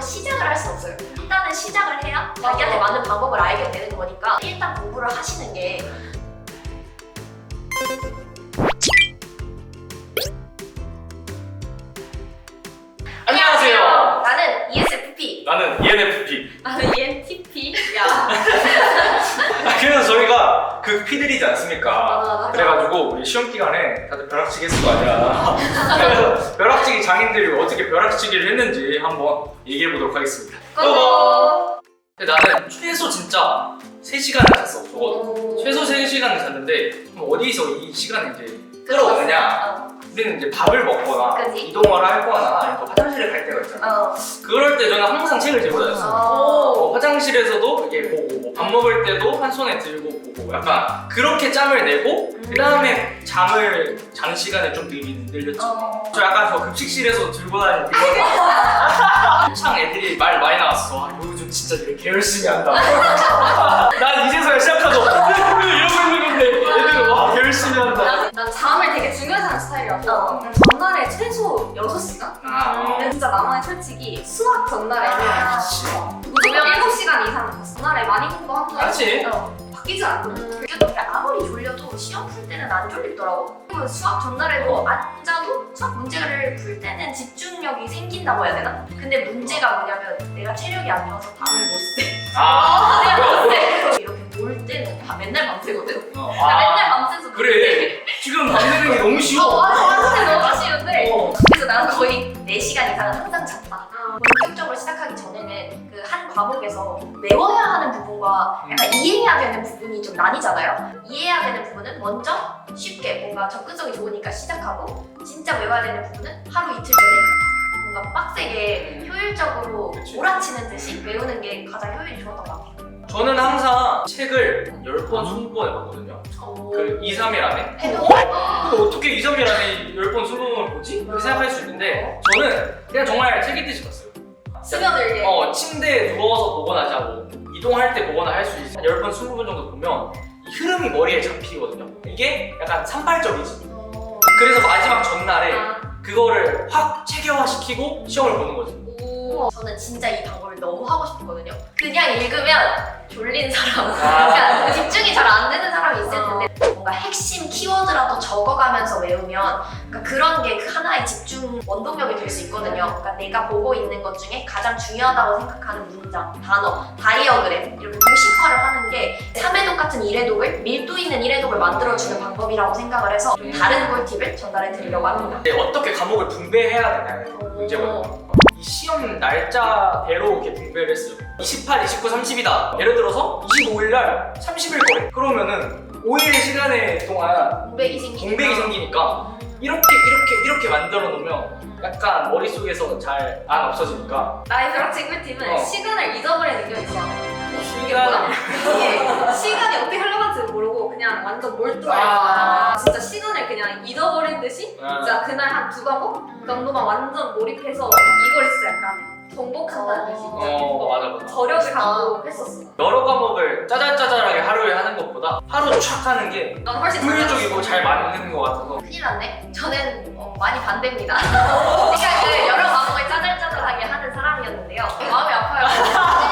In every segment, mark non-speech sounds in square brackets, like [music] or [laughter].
바로 시작을 할 수 없어요. 일단은 시작을 해야 자기한테 맞는 방법을 알게 되는 거니까 일단 공부를 하시는 게 안녕하세요. 나는 ESFP. 나는 ENFP. 나는 E ENTP. 야. 아, 그래서 P들이지 않습니까? 맞아, 맞아. 그래가지고 우리 시험 기간에 다들 벼락치기 했을 거 아니야. 그래서 벼락치기 장인들이 어떻게 벼락치기를 했는지 한번 얘기해 보도록 하겠습니다. 고고. 근데 나는 최소 진짜 3시간을 잤어. 적어도. 최소 3시간을 잤는데 그럼 어디서 이 시간을 이제 끌어오느냐? 우리는 이제 밥을 먹거나 그지? 이동을 하거나 아니면 또 화장실을 갈 때가 있잖아. 어. 그럴 때 저는 항상 책을 들고 다녔어. 어. 어, 화장실에서도 이게 보고 뭐밥 먹을 때도 한 손에 들고 보고 약간 그렇게 짬을 내고 그 다음에 잠을 자는 시간을 좀 늘- 늘렸죠. 어. 저 약간 저 급식실에서 들고 다니는 그 [laughs] 한창 애들이 말 많이 나왔어. 아, 요즘 진짜 되게 개 열심히 한다. 난 이제서야 시작하죠. [laughs] 이러고 있는 건데 애들은 와, 개 열심히 한다. 잠을 되게 중요시 하는 스타일이라서 어. 난 전날에 최소 6시간? 아, 어. 근데 진짜 나만의 솔직히 수학 전날에는 아. 무조건 7시간 이상 잤어. 전날에 많이 공부한 맞지? 어. 바뀌지 않고 음, 그래도 아무리 졸려도 시험 풀 때는 안 졸리더라고. 그리고 수학 전날에도 안 자도 수학 문제를 풀 때는 집중력이 생긴다고 해야 되나? 근데 문제가 뭐냐면 내가 체력이 안 좋아서 밤을 못 새. 아, [laughs] 내가 못 새. 놀 때는 다 맨날 밤새거든. 어, 나 맨날 아, 밤새서 그래. 지금 밤새는 게 너무 어, 쉬워. 맞아, 맞아. 너무 쉬운데. 어. 그래서 나는 거의 4시간 이상은 항상 잤다. 본격적으로 시작하기 전에는 그 한 과목에서 외워야 하는 부분과 약간 이해해야 되는 부분이 좀 나뉘잖아요. 이해해야 되는 부분은 먼저 쉽게 뭔가 접근성이 좋으니까 시작하고 진짜 외워야 되는 부분은 하루 이틀 전에 뭔가 빡세게 효율적으로 그치. 몰아치는 듯이 외우는 게 가장 효율이 좋았던 것 같아요. 저는 항상 책을 10번, 20번 해봤거든요. 그 2, 3일 안에. 근데 어떻게 2, 3일 안에 10번, 20번을 보지? 이렇게 생각할 수 있는데 저는 그냥 정말 책 읽듯이 봤어요. 스며들게 어, 침대에 누워서 보거나 자고 이동할 때 보거나 할 수 있어. 한 10번, 20번 정도 보면 이 흐름이 머리에 잡히거든요. 이게 약간 산발적이지. 그래서 마지막 전날에 아, 그거를 확 체계화시키고 시험을 보는 거지. 오. 저는 진짜 이 방법을 너무 하고 싶거든요. 그냥 읽으면 졸린 사람, 아. 그러니까 집중이 잘 안 되는 사람이 있을 텐데 뭔가 핵심 키워드라도 적어가면서 외우면 그러니까 그런 게그 하나의 집중 원동력이 될 수 있거든요. 그러니까 내가 보고 있는 것 중에 가장 중요하다고 생각하는 문장, 단어, 다이어그램 이렇게 도식화를 하는 게 3회독 같은 1회독을 밀도 있는 1회독을 만들어주는 방법이라고 생각을 해서 좀 다른 꿀팁을 전달해 드리려고 합니다. 근데 어떻게 과목을 분배해야 되냐는 문제거든요. 이 시험 날짜대로 이렇게 분배를 했어요. 28, 29, 30이다. 예를 들어서 25일 날 30일 거래. 그러면은 5일의 시간에 동안 공백이 생기니까 공백이 생기니까 이렇게 이렇게 이렇게 만들어 놓으면 약간 머릿속에서 잘 안 없어지니까 나의 벼락치 꿀팁은 어. 시간을 잊어버리는 게 있어 이게 시간이 어떻게 흘러간지 모르고 그냥 완전 몰두해 아. 진짜 시간을 그냥 잊어버린 듯이 아. 진짜 그날 한 두 과목 정도만 완전 몰입해서 이걸 진짜 약간 정복한다는 듯이 어 맞아 맞아 저력을 갖고 했었어 여러 과목을 짜잘짜잘하게 하루에 하는 것보다 하루 촥 하는 게 난 훨씬 효율적이고 잘 맞는 것 같아서 큰일 났네. 저는 어, 많이 반대입니다. [laughs] 생각을 여러 과목을 짜잘짜잘하게 하는 사람이었는데요. 마음이 아파요. [laughs]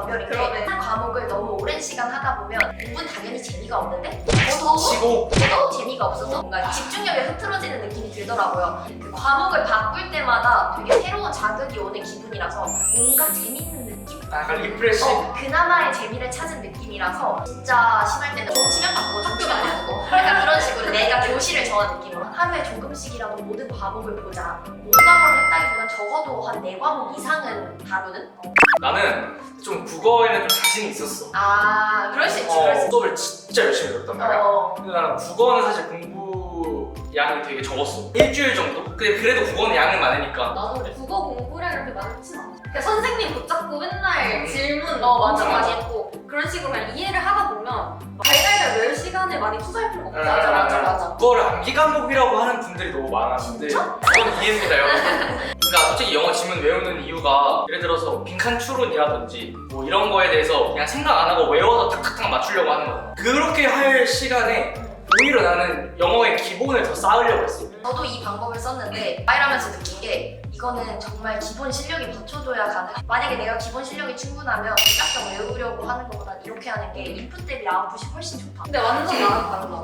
천차만별인데 그러네. 한 과목을 너무 오랜 시간 하다 보면 공부는 당연히 재미가 없는데 저도 치고 저도 재미가 없어서 뭔가 집중력이 흐트러지는 느낌이 들더라고요. 그 과목을 바꿀 때마다 되게 새로운 자극이 오는 기분이라서 뭔가 재밌는 느낌? 약간 리프레시 어, 그나마의 재미를 찾은 느낌이라서 진짜 심할 때는 점심을 바꾸고 학교만 바꾸고. 그러니까 그런 식으로 내가 교실을 정한 느낌으로 하루에 조금씩이라도 모든 과목을 보자. 모든 과목을 했다기보단 적어도 한네 과목 이상은 다루는? 나는 좀 국어에는 좀 자신이 있었어. 아 그럴 수 있지 그럴 어, 수 있지. 수업을 진짜 열심히 들었단 말이야. 어, 근데 나는 국어는 사실 공부 양이 되게 적었어. 일주일 정도? 근데 그래도 국어는 양이 많으니까. 나도 국어 공부량 그렇게 많진 않아. 그러니까 선생님 붙잡고 맨날 음. 질문 어, 맞아, 엄청 많이 맞아. 했고 그런 식으로 그냥 이해를 하다 보면 달달달 외울 시간을 많이 투자할 필요가 없다 맞아 맞아 맞아 국어를 암기 과목이라고 하는 분들이 너무 많았는데 진짜? 그건 이해입니다 여러분 그러니까 솔직히 영어 지문 외우는 이유가 예를 들어서 빈칸 추론이라든지 뭐 이런 거에 대해서 그냥 생각 안 하고 외워서 탁탁탁 맞추려고 하는 거잖아 그렇게 할 시간에 오히려 나는 영어의 기본을 더 쌓으려고 했어. 저도 이 방법을 썼는데 파일하면서 느낀 게 이거는 정말 기본 실력이 받쳐줘야 가능. 만약에 내가 기본 실력이 충분하면 짝짝 외우려고 하는 것보다 이렇게 하는 게 인풋 대비 아웃풋이 훨씬 좋다. 근데 완전 나랑 다른 거.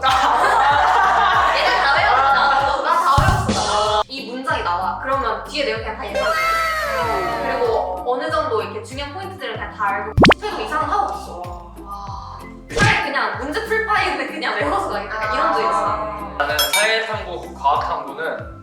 얘는 다 외웠어. 나다 외웠어. 나. 이 문장이 나와. 그러면 뒤에 내용 그냥 다 예상해. 그리고 어느 정도 이렇게 중요한 포인트들을 그냥 다 알고 최고 이상은 하고 있어. 와. 차라리 그냥 문제 풀 파일인데 그냥 외워서 가니까 약간 이런 적 있어. 나는 사회탐구, 과학탐구는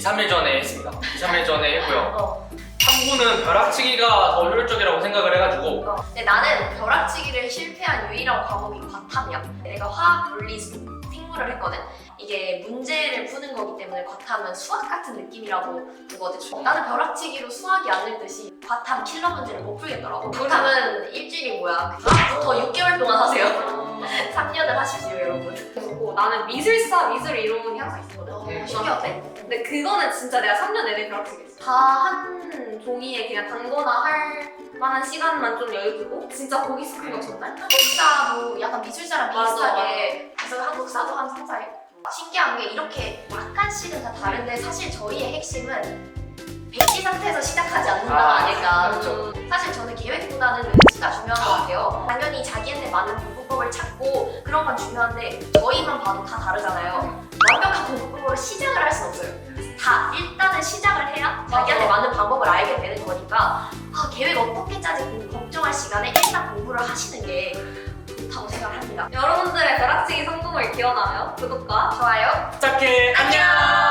2, 3일 전에 했습니다. 2, 3일 [laughs] 전에 했고요. 어. 탐구는 벼락치기가 더 효율적이라고 생각을 해가지고 어. 근데 나는 벼락치기를 실패한 유일한 과목이 과탐이야. 내가 화학, 물리, 생물을 했거든. 이게 문제를 푸는 거기 때문에 과탐은 수학 같은 느낌이라고 보거든. 나는 벼락치기로 수학이 안 늘듯이 과탐 킬러 문제를 못 풀겠더라고. 과탐은 일주일이 뭐야? 다음부터 6개월 동안 하세요. [laughs] 3년을 하십시 나는 미술사 미술 이론이 항상 있었거든. 음. 신기하대. 근데 그거는 진짜 내가 3년 내내 벼락치기 했어. 다 한 종이에 그냥 단거나 할 만한 시간만 좀 여유 두고 진짜 거기 스크거 전날? 한국사도 약간 미술사랑 맞아, 비슷하게 그래서 한국사도 한 3, 4일 신기한 게 이렇게 약간씩은 다 다른데 사실 저희의 핵심은 백지 상태에서 시작하지 않는다가 아, 아닐까 그렇죠. 사실 저는 계획보다는 그런 건 중요한데 저희만 봐도 다 다르잖아요 완벽한 공부법으로 시작을 할 수는 없어요 다 일단은 시작을 해야 자기한테 맞는 방법을 알게 되는 거니까 아, 계획 어떻게 짜지 걱정할 시간에 일단 공부를 하시는 게 좋다고 생각합니다. 여러분들의 벼락치기 성공을 기원하며 구독과 좋아요. 시작해 안녕.